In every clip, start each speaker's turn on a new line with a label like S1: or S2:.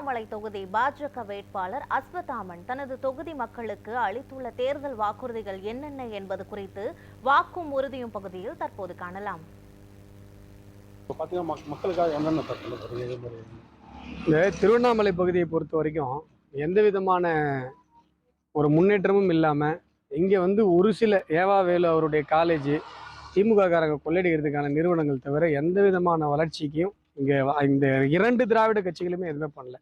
S1: திருவண்ணாமலை தொகுதி பாஜக வேட்பாளர் அஸ்வத்தாமன் தனது தொகுதி மக்களுக்கு அளித்துள்ள தேர்தல் வாக்குறுதிகள் என்னென்ன என்பது குறித்து வாக்கும் உறுதியும் பகுதியில் தற்போது காணலாம்.
S2: இந்த திருவண்ணாமலை பகுதியை பொறுத்த வரைக்கும் எந்த விதமான ஒரு முன்னேற்றமும் இல்லாமல் இங்கே வந்து ஒரு சில ஏவா வேலு அவருடைய காலேஜ் திமுக காரங்க கொள்ளடிக்கிறதுக்கான நிறுவனங்கள் தவிர எந்த விதமான வளர்ச்சிக்கும் இங்கே இந்த இரண்டு திராவிட கட்சிகளுமே எதுவுமே பண்ணல.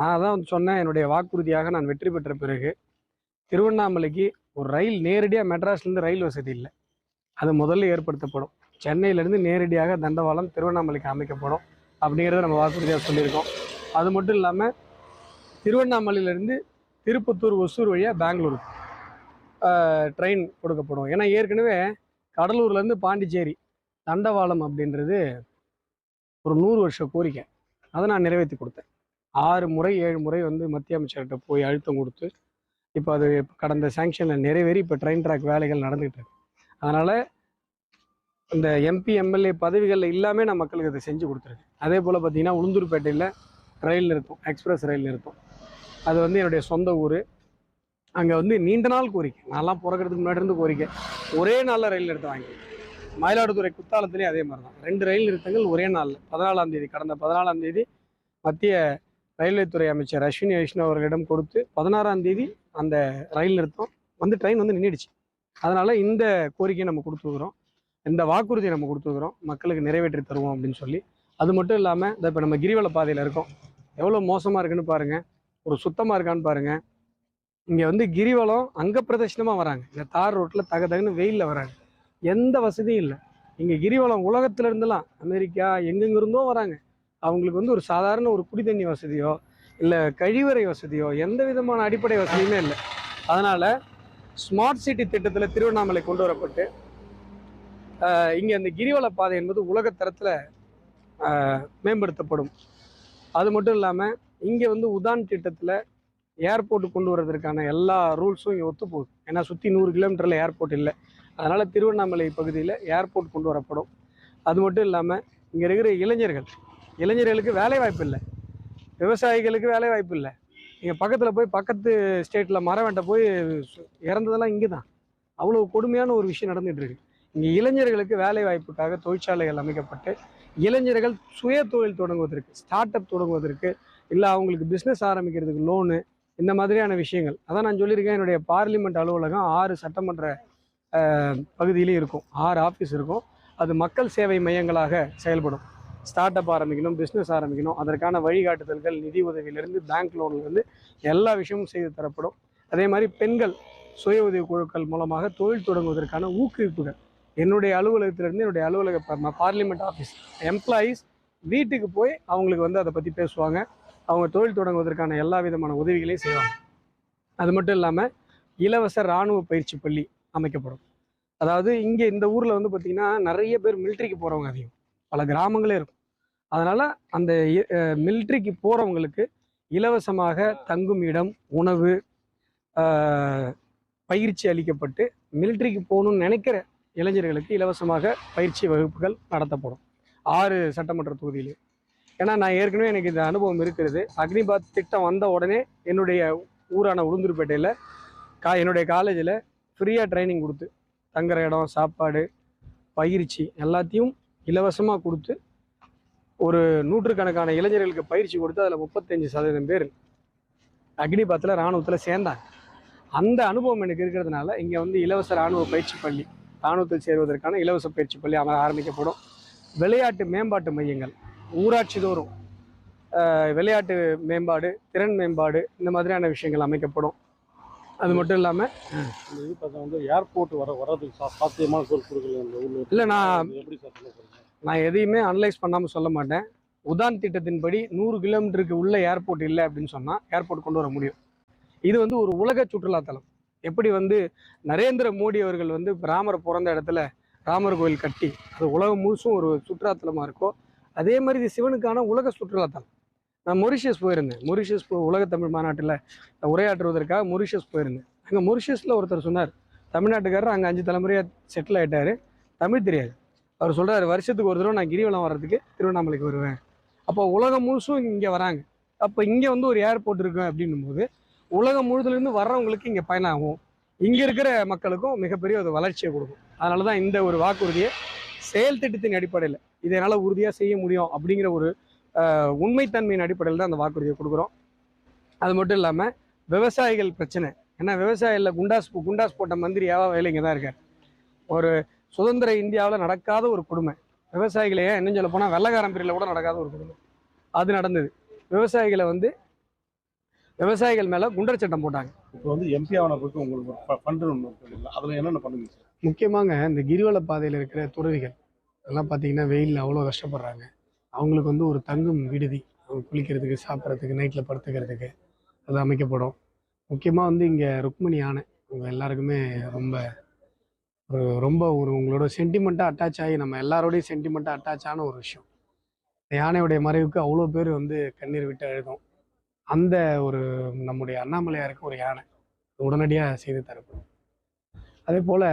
S2: நான் தான் சொன்னேன் என்னுடைய வாக்குறுதியாக நான் வெற்றி பெற்ற பிறகு திருவண்ணாமலைக்கு ஒரு ரயில் நேரடியாக மெட்ராஸ்லேருந்து ரயில் வசதி இல்லை. அது முதல்ல ஏற்படுத்தப்படும். சென்னையிலேருந்து நேரடியாக தண்டவாளம் திருவண்ணாமலைக்கு அமைக்கப்படும் அப்படிங்கிறத நம்ம வாக்குறுதியாக சொல்லியிருக்கோம். அது மட்டும் இல்லாமல் திருவண்ணாமலையிலேருந்து திருப்பத்தூர் ஒசூர் வழியாக பெங்களூர் ட்ரெயின் கொடுக்கப்படும். ஏன்னா ஏற்கனவே கடலூர்லேருந்து பாண்டிச்சேரி தண்டவாளம் அப்படின்றது ஒரு நூறு வருஷ கோரிக்கை. அதை நான் நிறைவேற்றி கொடுத்தேன். ஆறு முறை ஏழு முறை வந்து மத்திய அமைச்சர்கிட்ட போய் அழுத்தம் கொடுத்து இப்போ அது கடந்த சாங்ஷனில் நிறைவேறி இப்போ ட்ரெயின் ட்ராக் வேலைகள் நடந்துகிட்டு இருக்கு. அதனால் இந்த எம்பி எம்எல்ஏ பதவிகளில் இல்லாமல் நான் மக்களுக்கு அதை செஞ்சு கொடுத்துருக்கேன். அதே போல் பார்த்தீங்கன்னா உளுந்தூர்பேட்டையில் ரயில் நிறுத்தம் எக்ஸ்பிரஸ் ரயில் நிறுத்தம். அது வந்து என்னுடைய சொந்த ஊர். அங்கே வந்து நீண்ட நாள் கோரிக்கை. நான்லாம் பிறக்கிறதுக்கு முன்னாடி இருந்து கோரிக்கை. ஒரே நாளில் ரயில் நிறுத்தம் வாங்கி மயிலாடுதுறை குத்தாலத்துலேயும் அதே மாதிரி தான் ரெண்டு ரயில் நிறுத்தங்கள் ஒரே நாளில். பதினாலாம் தேதி கடந்த பதினாலாம் தேதி மத்திய ரயில்வே துறை அமைச்சர் அஸ்வினி வைஷ்ணவ் அவர்களிடம் கொடுத்து பதினாறாம் தேதி அந்த ரயில் நிறுத்தம் வந்து ட்ரெயின் வந்து நின்றுடுச்சு அதனால் இந்த கோரிக்கையை நம்ம கொடுத்துருக்குறோம். இந்த வாக்குறுதியை நம்ம கொடுத்துருக்குறோம். மக்களுக்கு நிறைவேற்றி தருவோம் அப்படின்னு சொல்லி. அது மட்டும் இல்லாமல் இந்த இப்போ நம்ம கிரிவல பாதையில் இருக்கோம். எவ்வளோ மோசமாக இருக்குன்னு பாருங்கள் ஒரு சுத்தமாக இருக்கான்னு பாருங்கள் இங்கே வந்து கிரிவலம் அங்கே பிரதட்சணமாக வராங்க. இந்த தார் ரோட்டில் தக தகுன்னு வெயிலில் வராங்க. எந்த வசதியும் இல்லை. இங்கே கிரிவலம் உலகத்துல இருந்தெல்லாம் அமெரிக்கா எங்கெங்கிருந்தோ வராங்க. அவங்களுக்கு வந்து ஒரு சாதாரண ஒரு குடி தண்ணி வசதியோ இல்லை கழிவறை வசதியோ எந்த விதமான அடிப்படை வசதியுமே இல்லை. அதனால் ஸ்மார்ட் சிட்டி திட்டத்தில் திருவண்ணாமலை கொண்டு வரப்பட்டு இங்கே அந்த கிரிவல பாதை என்பது உலகத்தரத்தில் மேம்படுத்தப்படும். அது மட்டும் இல்லாமல் இங்கே வந்து உதான் திட்டத்தில் ஏர்போர்ட் கொண்டு வர்றதற்கான எல்லா ரூல்ஸும் இங்கே ஒத்து போகுது. ஏன்னா சுற்றி நூறு கிலோமீட்டரில் ஏர்போர்ட் இல்லை. அதனால் திருவண்ணாமலை பகுதியில் ஏர்போர்ட் கொண்டு வரப்படும். அது மட்டும் இல்லாமல் இங்கே இருக்கிற இளைஞர்கள் இளைஞர்களுக்கு வேலை வாய்ப்பு இல்லை. விவசாயிகளுக்கு வேலை வாய்ப்பு இல்லை. இங்கே பக்கத்தில் போய் பக்கத்து ஸ்டேட்டில் மரம் வெட்ட போய் இறந்ததெல்லாம் இங்கே தான் அவ்வளோ கொடுமையான ஒரு விஷயம் நடந்துகிட்டு இருக்கு. இங்கே இளைஞர்களுக்கு வேலை வாய்ப்புக்காக தொழிற்சாலைகள் அமைக்கப்பட்டு இளைஞர்கள் சுய தொழில் தொடங்குவதற்கு ஸ்டார்ட் அப் தொடங்குவதற்கு இல்லை அவங்களுக்கு பிஸ்னஸ் ஆரம்பிக்கிறதுக்கு லோனு இந்த மாதிரியான விஷயங்கள். அதான் நான் சொல்லியிருக்கேன் என்னுடைய பார்லிமெண்ட் அலுவலகம் ஆறு சட்டமன்ற பகுதியிலையும் இருக்கும். ஆறு ஆஃபீஸ் இருக்கும். அது மக்கள் சேவை மையங்களாக செயல்படும். ஸ்டார்ட் அப் ஆரம்பிக்கணும் பிஸ்னஸ் ஆரம்பிக்கணும் அதற்கான வழிகாட்டுதல்கள் நிதி உதவியிலிருந்து பேங்க் லோன்லேருந்து எல்லா விஷயமும் செய்து தரப்படும். அதே மாதிரி பெண்கள் சுய உதவி குழுக்கள் மூலமாக தொழில் தொடங்குவதற்கான ஊக்குவிப்புகள். என்னுடைய அலுவலகத்திலிருந்து என்னுடைய அலுவலக பார்லிமெண்ட் ஆஃபீஸ் எம்ப்ளாயீஸ் வீட்டுக்கு போய் அவங்களுக்கு வந்து அதை பற்றி பேசுவாங்க. அவங்க தொழில் தொடங்குவதற்கான எல்லா விதமான உதவிகளையும் செய்வாங்க. அது மட்டும் இல்லாமல் இலவச இராணுவ பயிற்சி பள்ளி அமைக்கப்படும். அதாவது இங்கே இந்த ஊரில் வந்து பார்த்திங்கன்னா நிறைய பேர் மிலிட்ரிக்கு போகிறவங்க அதிகம். பல கிராமங்களே இருக்கும். அதனால் அந்த மிலிட்ரிக்கு போகிறவங்களுக்கு இலவசமாக தங்கும் இடம் உணவு பயிற்சி அளிக்கப்பட்டு மிலிட்ரிக்கு போகணும்னு நினைக்கிற இளைஞர்களுக்கு இலவசமாக பயிற்சி வகுப்புகள் நடத்தப்படும். ஆறு சட்டமன்ற தொகுதியிலே. ஏன்னா நான் ஏற்கனவே எனக்கு இந்த அனுபவம் இருக்கிறது. அக்னிபாத் திட்டம் வந்த உடனே என்னுடைய ஊரான உளுந்தூர்பேட்டையில் கா என்னுடைய காலேஜில் ஃப்ரீயாக ட்ரைனிங் கொடுத்து தங்குற இடம் சாப்பாடு பயிற்சி எல்லாத்தையும் இலவசமாக கொடுத்து ஒரு நூற்றுக்கணக்கான இளைஞர்களுக்கு பயிற்சி கொடுத்து அதில் முப்பத்தஞ்சு சதவீதம் பேர் அக்னிபாத்தில் இராணுவத்தில் சேர்ந்தாங்க. அந்த அனுபவம் எனக்கு இருக்கிறதுனால இங்கே வந்து இலவச இராணுவ பயிற்சி பள்ளி இராணுவத்தில் சேருவதற்கான இலவச பயிற்சி பள்ளி அம ஆரம்பிக்கப்படும். விளையாட்டு மேம்பாட்டு மையங்கள் ஊராட்சி தோறும் விளையாட்டு மேம்பாடு திறன் மேம்பாடு இந்த மாதிரியான விஷயங்கள் அமைக்கப்படும். அது மட்டும் இல்லாமல்
S3: வந்து ஏர்போர்ட் வர வர்றதுக்கு சாத்தியமான
S2: இல்லை நான்
S3: எப்படி சார்
S2: நான் எதையுமே அனலைஸ் பண்ணாமல் சொல்ல மாட்டேன். உதான் திட்டத்தின்படி நூறு கிலோமீட்டருக்கு உள்ள ஏர்போர்ட் இல்லை அப்படின்னு சொன்னால் ஏர்போர்ட் கொண்டு வர முடியும். இது வந்து ஒரு உலக சுற்றுலாத்தலம் எப்படி வந்து நரேந்திர மோடி அவர்கள் வந்து ராமர் பிறந்த இடத்துல ராமர் கோயில் கட்டி அது உலகம் முழுசும் ஒரு சுற்றுலாத்தலமாக இருக்கோ அதே மாதிரி இது சிவனுக்கான உலக சுற்றுலாத்தலம் நான் மொரிஷியஸ் போயிருந்தேன். மொரிஷியஸ் போ உலக தமிழ் மாநாட்டில் உரையாற்றுவதற்காக மொரிஷியஸ் போயிருந்தேன். அங்கே மொரிஷியஸில் ஒருத்தர் சொன்னார் தமிழ்நாட்டுக்காரர் அங்கே அஞ்சு தலைமுறையாக செட்டில் ஆகிட்டார் தமிழ் தெரியாது. அவர் சொல்றாரு வருஷத்துக்கு ஒரு தடவை நான் கிரிவலம் வர்றதுக்கு திருவண்ணாமலைக்கு வருவேன். அப்போ உலகம் முழுசும் இங்கே வராங்க. அப்போ இங்கே வந்து ஒரு ஏர்போர்ட் இருக்கு அப்படின்னும் போது உலகம் முழுதுலேருந்து வர்றவங்களுக்கு இங்கே பயனாகும் இங்கே இருக்கிற மக்களுக்கும் மிகப்பெரிய ஒரு வளர்ச்சியை கொடுக்கும். அதனால தான் இந்த ஒரு வாக்குறுதியை செயல் திட்டத்தின் அடிப்படையில் இதை என்னால் உறுதியாக செய்ய முடியும் அப்படிங்கிற ஒரு உண்மைத்தன்மையின் அடிப்படையில் தான் அந்த வாக்குறுதியை கொடுக்குறோம். அது மட்டும் இல்லாமல் விவசாயிகள் பிரச்சனை. ஏன்னா விவசாயிகளில் குண்டாஸ் குண்டாஸ் போட்ட மந்திரியாவா வேலைங்க தான் இருக்கார். ஒரு சுதந்திர இந்தியாவில் நடக்காத ஒரு கொடுமை. விவசாயிகளை ஏன் இன்னும் சொல்ல போனால் வெள்ளக்காரன் பிரிவில் கூட நடக்காத ஒரு கொடுமை. அது நடந்தது. விவசாயிகளை வந்து விவசாயிகள் மேலே குண்டர் சட்டம் போட்டாங்க.
S3: இப்போ வந்து எம்பி ஆனதுக்கு உங்களுக்கு ஃபண்டு அதில் என்னென்ன பண்ணுவீங்க சார்
S2: முக்கியமாங்க இந்த கிரிவல பாதையில் இருக்கிற துறவிகள் எல்லாம் பார்த்தீங்கன்னா வெயிலில் அவ்வளோ கஷ்டப்படுறாங்க. அவங்களுக்கு வந்து ஒரு தங்கும் விடுதி அவங்க குளிக்கிறதுக்கு சாப்பிட்றதுக்கு நைட்டில் படுத்துக்கிறதுக்கு அது அமைக்கப்படும். முக்கியமாக வந்து இங்கே ருக்மணி யானை அவங்க எல்லாருக்குமே ரொம்ப ஒரு ரொம்ப ஒரு உங்களோட சென்டிமெண்ட்டாக அட்டாச் ஆகி நம்ம எல்லாரோடையும் சென்டிமெண்ட்டாக அட்டாச் ஆன ஒரு விஷயம். இந்த யானையுடைய மறைவுக்கு அவ்வளோ பேர் வந்து கண்ணீர் விட்டு அழுதும். அந்த ஒரு நம்முடைய அண்ணாமலையாருக்கு ஒரு யானை. உடனடியாக செய்து தரப்படும். அதே போல்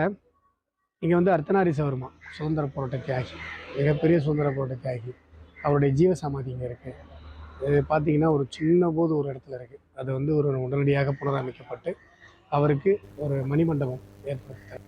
S2: இங்கே வந்து அர்த்தநாரி சவர்மா சுதந்திர போராட்ட தியாகி மிகப்பெரிய சுதந்திர போராட்ட தியாகி அவருடைய ஜீவசமாதி இங்கே இருக்குது இது பார்த்தீங்கன்னா ஒரு சின்ன போது ஒரு இடத்துல இருக்குது அது வந்து ஒரு உடனடியாக புனரமைக்கப்பட்டு அவருக்கு ஒரு மணிமண்டபம் ஏற்படுத்த